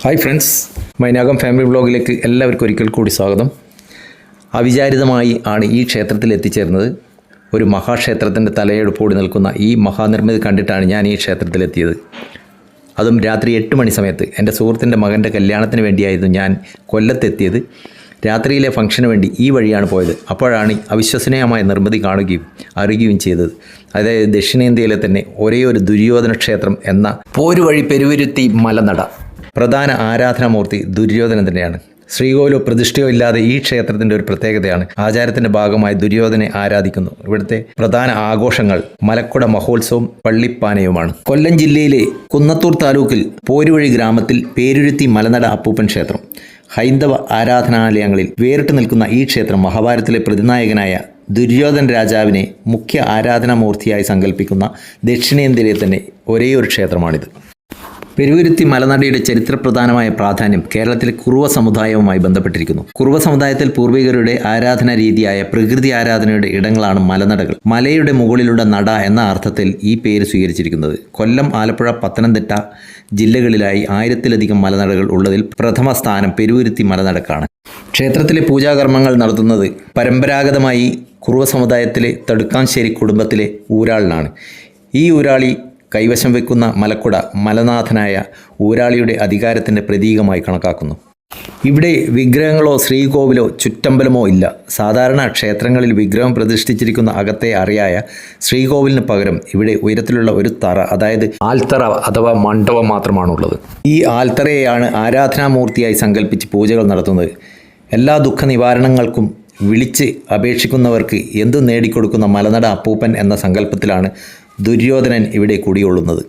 Hi friends Mainakam family ബ്ലോഗിലേക്ക് എല്ലാവർക്കും ഒരിക്കൽ കൂടി സ്വാഗതം. അവിചാരിതമായി ആണ് ഈ ക്ഷേത്രത്തിൽ എത്തിച്ചേർന്നത്. ഒരു മഹാക്ഷേത്രത്തിന്റെ തലയെടുപ്പോടി നിൽക്കുന്ന ഈ മഹാനിർമ്മിതി കണ്ടിട്ടാണ് ഞാൻ ഈ ക്ഷേത്രത്തിലെത്തിയത് അതും രാത്രി എട്ട് മണി സമയത്ത് എന്റെ സുഹൃത്തിന്റെ മകന്റെ കല്യാണത്തിന് വേണ്ടിയായിരുന്നു ഞാൻ കൊല്ലത്തെത്തിയത്. രാത്രിയിലെ ഫംഗ്ഷന് വേണ്ടി ഈ വഴിയാണ് പോയത്. അപ്പോഴാണ് അവിശ്വസനീയമായ നിർമ്മിതി കാണുകയും അറിയുകയും ചെയ്തത്. അതായത് ദക്ഷിണേന്ത്യയിലെ തന്നെ ഒരേ ഒരു ദുര്യോധന ക്ഷേത്രം എന്ന പോരുവഴി പെരുവിരുത്തി മലനട. പ്രധാന ആരാധനാമൂർത്തി ദുര്യോധനൻ തന്നെയാണ് ശ്രീകോവിലോ പ്രതിഷ്ഠയോ ഇല്ലാതെ ഈ ക്ഷേത്രത്തിന്റെ ഒരു പ്രത്യേകതയാണ്. ആചാരത്തിന്റെ ഭാഗമായി ദുര്യോധനെ ആരാധിക്കുന്നു. ഇവിടുത്തെ പ്രധാന ആഘോഷങ്ങൾ മലക്കുട മഹോത്സവം പള്ളിപ്പാനയുമാണ്. കൊല്ലം ജില്ലയിലെ കുന്നത്തൂർ താലൂക്കിൽ പോരുവഴി ഗ്രാമത്തിൽ പേരുരുത്തി മലനട അപ്പൂപ്പൻ ക്ഷേത്രം. ഹൈന്ദവ ആരാധനാലയങ്ങളിൽ വേറിട്ട് നിൽക്കുന്ന ഈ ക്ഷേത്രം മഹാഭാരതത്തിലെ പ്രതിനായകനായ ദുര്യോധൻ രാജാവിനെ മുഖ്യ ആരാധനാമൂർത്തിയായി സങ്കല്പിക്കുന്ന ദക്ഷിണേന്ത്യയിലെ തന്നെ ഒരേയൊരു ഒരു ക്ഷേത്രമാണിത്. പെരുവിരുത്തി മലനടയുടെ ചരിത്രപ്രധാനമായ പ്രാധാന്യം കേരളത്തിലെ കുറുവ സമുദായവുമായി ബന്ധപ്പെട്ടിരിക്കുന്നു. കുറുവ സമുദായത്തിൽ പൂർവികരുടെ ആരാധന രീതിയായ പ്രകൃതി ആരാധനയുടെ ഇടങ്ങളാണ് മലനടകൾ. മലയുടെ മുകളിലുള്ള നട എന്ന അർത്ഥത്തിൽ ഈ പേര് സ്വീകരിച്ചിരിക്കുന്നത്. കൊല്ലം ആലപ്പുഴ പത്തനംതിട്ട ജില്ലകളിലായി ആയിരത്തിലധികം മലനടകൾ ഉള്ളതിൽ പ്രഥമ സ്ഥാനം പെരുവിരുത്തി മലനടക്കാണ്. ക്ഷേത്രത്തിലെ പൂജാകർമ്മങ്ങൾ നടത്തുന്നത് പരമ്പരാഗതമായി കുറുവ സമുദായത്തിലെ തടുക്കാശ്ശേരി കുടുംബത്തിലെ ഊരാളിനാണ് ഈ ഊരാളി കൈവശം വെക്കുന്ന മലക്കുട മലനാഥനായ ഊരാളിയുടെ അധികാരത്തിന്റെ പ്രതീകമായി കണക്കാക്കുന്നു. ഇവിടെ വിഗ്രഹങ്ങളോ ശ്രീകോവിലോ ചുറ്റമ്പലമോ ഇല്ല. സാധാരണ ക്ഷേത്രങ്ങളിൽ വിഗ്രഹം പ്രതിഷ്ഠിച്ചിരിക്കുന്ന അകത്തെ അറിയായ ശ്രീകോവിലിന് പകരം ഇവിടെ ഉയരത്തിലുള്ള ഒരു തറ അതായത് ആൽത്തറ അഥവാ മണ്ഡപം മാത്രമാണുള്ളത്. ഈ ആൽത്തറയെയാണ് ആരാധനാമൂർത്തിയായി സങ്കല്പിച്ച് പൂജകൾ നടത്തുന്നത്. എല്ലാ ദുഃഖ നിവാരണങ്ങൾക്കും വിളിച്ച് അപേക്ഷിക്കുന്നവർക്ക് എന്തു നേടിക്കൊടുക്കുന്ന മലനട അപ്പൂപ്പൻ എന്ന സങ്കല്പത്തിലാണ് ദുര്യോധനൻ ഇവിടെ കുടികൊള്ളുന്നത്.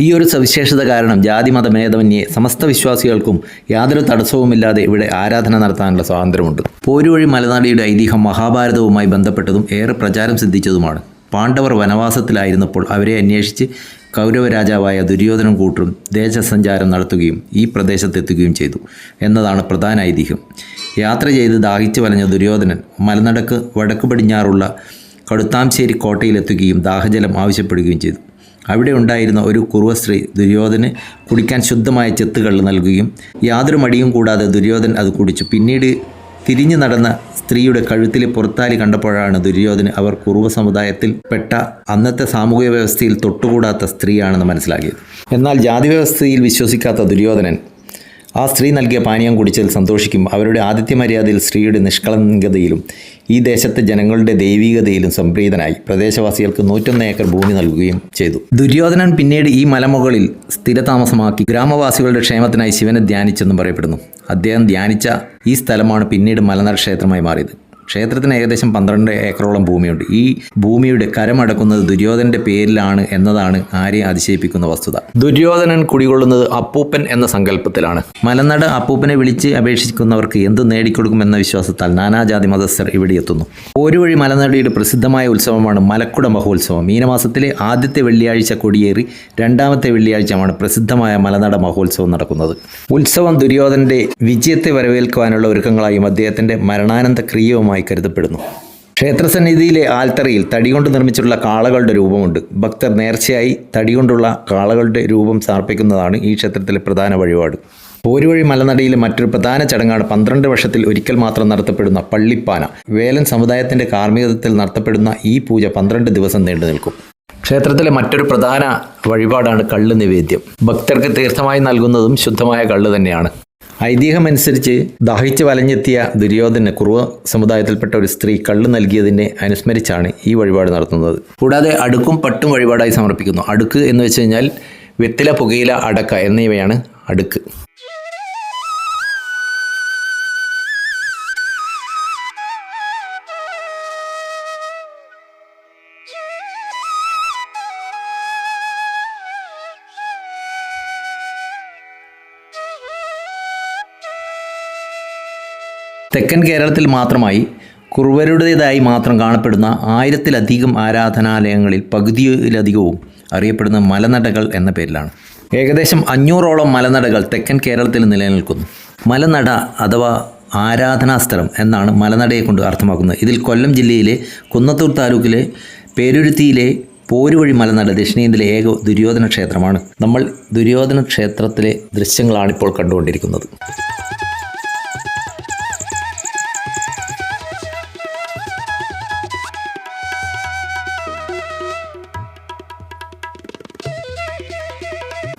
ഈ ഒരു സവിശേഷത കാരണം ജാതി മതഭേദമന്യേ സമസ്ത വിശ്വാസികൾക്കും യാതൊരു തടസ്സവുമില്ലാതെ ഇവിടെ ആരാധന നടത്താനുള്ള സ്വാതന്ത്ര്യമുണ്ട്. പോരുവഴി മലനാടിയുടെ ഐതിഹ്യം മഹാഭാരതവുമായി ബന്ധപ്പെട്ടതും ഏറെ പ്രചാരം സിദ്ധിച്ചതുമാണ്. പാണ്ഡവർ വനവാസത്തിലായിരുന്നപ്പോൾ അവരെ അന്വേഷിച്ച് കൗരവരാജാവായ ദുര്യോധനം കൂട്ടരും ദേശസഞ്ചാരം നടത്തുകയും ഈ പ്രദേശത്തെത്തുകയും ചെയ്തു എന്നതാണ് പ്രധാന ഐതിഹ്യം. യാത്ര ചെയ്ത് ദാഹിച്ചു വലഞ്ഞ ദുര്യോധനൻ മലനടക്ക് വടക്ക് പടിഞ്ഞാറുള്ള കടുത്താംശ്ശേരി കോട്ടയിലെത്തുകയും ദാഹജലം ആവശ്യപ്പെടുകയും ചെയ്തു. അവിടെ ഉണ്ടായിരുന്ന ഒരു കുറുവ സ്ത്രീ ദുര്യോധന് കുടിക്കാൻ ശുദ്ധമായ ചെത്തുകൾ നൽകുകയും യാതൊരു മടിയും കൂടാതെ ദുര്യോധൻ അത് കുടിച്ചു. പിന്നീട് തിരിഞ്ഞു നടന്ന സ്ത്രീയുടെ കഴുത്തിലെ പുറത്താലി കണ്ടപ്പോഴാണ് ദുര്യോധന് അവർ കുറുവ സമുദായത്തിൽ പെട്ട അന്നത്തെ സാമൂഹിക വ്യവസ്ഥയിൽ തൊട്ടുകൂടാത്ത സ്ത്രീയാണെന്ന് മനസ്സിലാക്കിയത്. എന്നാൽ ജാതി വ്യവസ്ഥയിൽ വിശ്വസിക്കാത്ത ദുര്യോധനൻ ആ സ്ത്രീ നൽകിയ പാനീയം കുടിച്ചതിൽ സന്തോഷിക്കും. അവരുടെ ആദിത്യ മര്യാദയിൽ സ്ത്രീയുടെ നിഷ്കളങ്കതയിലും ഈ ദേശത്തെ ജനങ്ങളുടെ ദൈവികതയിലും സംപ്രീതനായി. പ്രദേശവാസികൾക്ക് നൂറ്റൊന്ന് ഏക്കർ ഭൂമി നൽകുകയും ചെയ്തു. ദുര്യോധനൻ പിന്നീട് ഈ മലമുകളിൽ സ്ഥിരതാമസമാക്കി ഗ്രാമവാസികളുടെ ക്ഷേമത്തിനായി ശിവനെ ധ്യാനിച്ചെന്നും പറയപ്പെടുന്നു. അദ്ദേഹം ധ്യാനിച്ച ഈ സ്ഥലമാണ് പിന്നീട് മലനാട് ക്ഷേത്രമായി മാറിയത്. ക്ഷേത്രത്തിന് ഏകദേശം പന്ത്രണ്ട് ഏക്കറോളം ഭൂമിയുണ്ട്. ഈ ഭൂമിയുടെ കരമടക്കുന്നത് ദുര്യോധനന്റെ പേരിലാണ് എന്നതാണ് ആരെ അതിശയിപ്പിക്കുന്ന വസ്തുത. ദുര്യോധനൻ കുടികൊള്ളുന്നത് അപ്പൂപ്പൻ എന്ന സങ്കല്പത്തിലാണ്. മലനട അപ്പൂപ്പനെ വിളിച്ച് അപേക്ഷിക്കുന്നവർക്ക് എന്ത് നേടിക്കൊടുക്കുമെന്ന വിശ്വാസത്താൽ നാനാജാതി മതസ്ഥർ ഇവിടെ എത്തുന്നു. ഒരു വഴി മലനടയുടെ പ്രസിദ്ധമായ ഉത്സവമാണ് മലക്കുട മഹോത്സവം. മീനമാസത്തിലെ ആദ്യത്തെ വെള്ളിയാഴ്ച കൊടിയേറി രണ്ടാമത്തെ വെള്ളിയാഴ്ചയാണ് പ്രസിദ്ധമായ മലനട മഹോത്സവം നടക്കുന്നത്. ഉത്സവം ദുര്യോധനന്റെ വിജയത്തെ വരവേൽക്കുവാനുള്ള ഒരുക്കങ്ങളായും അദ്ദേഹത്തിന്റെ മരണാനന്ത ക്രിയവുമായി കരുതപ്പെടുന്നു. ക്ഷേത്രസന്നിധിയിലെ ആൽത്തറയിൽ തടികൊണ്ട് നിർമ്മിച്ചിട്ടുള്ള കാളകളുടെ രൂപമുണ്ട്. ഭക്തർ നേർച്ചയായി തടികൊണ്ടുള്ള കാളകളുടെ രൂപം സമർപ്പിക്കുന്നതാണ് ഈ ക്ഷേത്രത്തിലെ പ്രധാന വഴിപാട്. പോരുവഴി മലനടയിലെ മറ്റൊരു പ്രധാന ചടങ്ങാണ് പന്ത്രണ്ട് വർഷത്തിൽ ഒരിക്കൽ മാത്രം നടത്തപ്പെടുന്ന പള്ളിപ്പാന. വേലൻ സമുദായത്തിന്റെ കാർമ്മികത്വത്തിൽ നടത്തപ്പെടുന്ന ഈ പൂജ പന്ത്രണ്ട് ദിവസം നീണ്ടു നിൽക്കും. ക്ഷേത്രത്തിലെ മറ്റൊരു പ്രധാന വഴിപാടാണ് കള്ള് നിവേദ്യം ഭക്തർക്ക് തീർത്ഥമായി നൽകുന്നതും ശുദ്ധമായ കള്ള് തന്നെയാണ്. ഐതിഹ്യമനുസരിച്ച് ദാഹിച്ച് വലഞ്ഞെത്തിയ ദുര്യോധന കുറുവ സമുദായത്തിൽപ്പെട്ട ഒരു സ്ത്രീ കള്ള് നൽകിയതിനെ അനുസ്മരിച്ചാണ് ഈ വഴിപാട് നടത്തുന്നത്. കൂടാതെ അടുക്കും പട്ടും വഴിപാടായി സമർപ്പിക്കുന്നു. അടുക്ക് എന്ന് വെച്ച് കഴിഞ്ഞാൽ വെത്തില പുകയില അടക്ക എന്നിവയാണ് അടുക്ക്. തെക്കൻ കേരളത്തിൽ മാത്രമായി കുറുവരുടേതായി മാത്രം കാണപ്പെടുന്ന ആയിരത്തിലധികം ആരാധനാലയങ്ങളിൽ പകുതിയിലധികവും അറിയപ്പെടുന്ന മലനടകൾ എന്ന പേരിലാണ്. ഏകദേശം അഞ്ഞൂറോളം മലനടകൾ തെക്കൻ കേരളത്തിൽ നിലനിൽക്കുന്നു. മലനട അഥവാ ആരാധനാസ്ഥലം എന്നാണ് മലനടയെ കൊണ്ട് അർത്ഥമാക്കുന്നത്. ഇതിൽ കൊല്ലം ജില്ലയിലെ കുന്നത്തൂർ താലൂക്കിലെ പേരുരുത്തിയിലെ പോരുവഴി മലനട ദക്ഷിണേന്ത്യയിലെ ഏക ദുര്യോധന ക്ഷേത്രമാണ്. നമ്മൾ ദുര്യോധന ക്ഷേത്രത്തിലെ ദൃശ്യങ്ങളാണ് ഇപ്പോൾ കണ്ടുകൊണ്ടിരിക്കുന്നത്.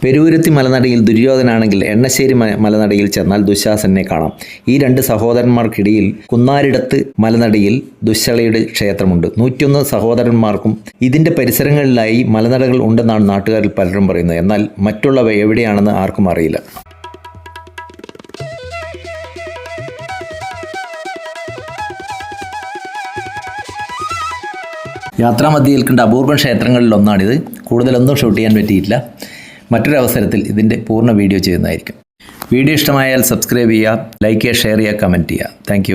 പെരുവുരുത്തി മലനടയിൽ ദുര്യോധനാണെങ്കിൽ എണ്ണശ്ശേരി മലനടയിൽ ചെന്നാൽ ദുശാസനെ കാണാം. ഈ രണ്ട് സഹോദരന്മാർക്കിടയിൽ കുന്നാരിടത്ത് മലനടയിൽ ദുശ്ശളയുടെ ക്ഷേത്രമുണ്ട്. നൂറ്റിയൊന്ന് സഹോദരന്മാർക്കും ഇതിന്റെ പരിസരങ്ങളിലായി മലനടകൾ ഉണ്ടെന്നാണ് നാട്ടുകാരിൽ പലരും പറയുന്നത്. എന്നാൽ മറ്റുള്ളവ എവിടെയാണെന്ന് ആർക്കും അറിയില്ല. യാത്രാമധ്യയിൽ കണ്ട അപൂർവ ക്ഷേത്രങ്ങളിലൊന്നാണിത്. കൂടുതലൊന്നും ഷൂട്ട് ചെയ്യാൻ പറ്റിയിട്ടില്ല. മറ്റൊരു അവസരത്തിൽ ഇതിന്റെ പൂർണ വീഡിയോ ചെയ്യുന്നതായിരിക്കും. വീഡിയോ ഇഷ്ടമായാൽ സബ്സ്ക്രൈബ് ചെയ്യുക ലൈക്ക് ചെയ്യുക ഷെയർ ചെയ്യുക കമന്റ് ചെയ്യുക. താങ്ക്